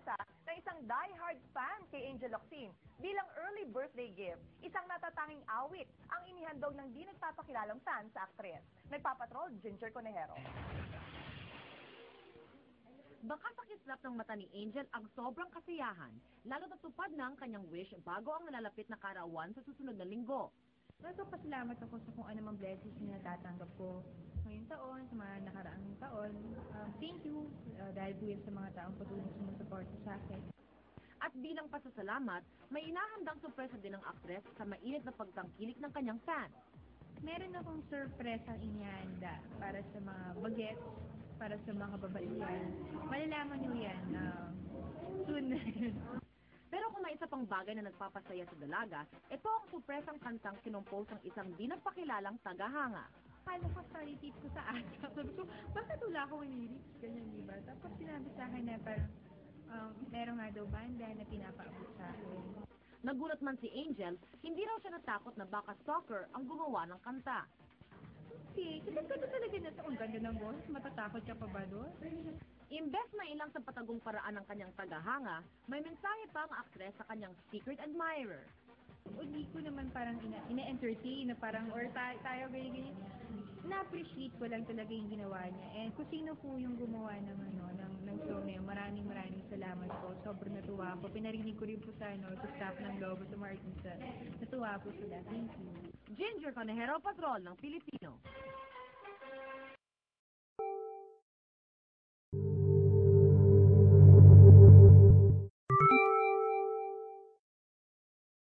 sorpresa ng isang die-hard fan kay Angel Locsin bilang early birthday gift. Isang natatanging awit ang inihandog ng di nagpapakilalang fan sa aktres. Nagpapatrol, Ginger Conejero. Baka sa kislap ng mata ni Angel ang sobrang kasiyahan, lalo natupad na ang kanyang wish bago ang nalalapit na karawan sa susunod na linggo. Nagpapasalamat ako sa kung anumang blessings na natatanggap ko ngayong taon, sa mga nakaraang taon. You uh, dahil po sa mga taong patuloy sumusuporta sa akin. At bilang pasasalamat, may inahandang sorpresa din ng aktres sa mainit na pagtangkilik ng kanyang fan. Meron akong surpresa inihanda para sa mga bagets, para sa mga babaihan. Malalaman niyo yan um, soon. Pero kung may isa pang bagay na nagpapasaya sa dalaga, ito ang sorpresang kantang kinumpos ng isang di nagpakilalang tagahanga. Kala ko story tip ko sa ata. Sabi ko, bakit wala akong lyrics? Ganyan, di ba? Tapos sinabi sa akin na parang um, meron nga daw banda na pinapaabot sa akin. Nagulat man si Angel, hindi raw siya natakot na baka stalker ang gumawa ng kanta. Kasi, kasi ganda talaga na sa ganda ng boses. Matatakot ka pa ba doon? Imbes na ilang sa patagong paraan ng kanyang tagahanga, may mensahe pa ang aktres sa kanyang secret admirer. Hindi ko naman parang ina, ina-entertain na parang or tayo, tayo ganyan ganyan. Na-appreciate ko lang talaga yung ginawa niya. And kung sino po yung gumawa ng ano, ng, ng show na yun, maraming maraming salamat po. Sobrang natuwa ako. Pinarinig ko rin po sa ano, sa staff ng Globo, sa mga artista. Natuwa po sila. Thank you. Ginger Conejero Patrol ng Pilipino.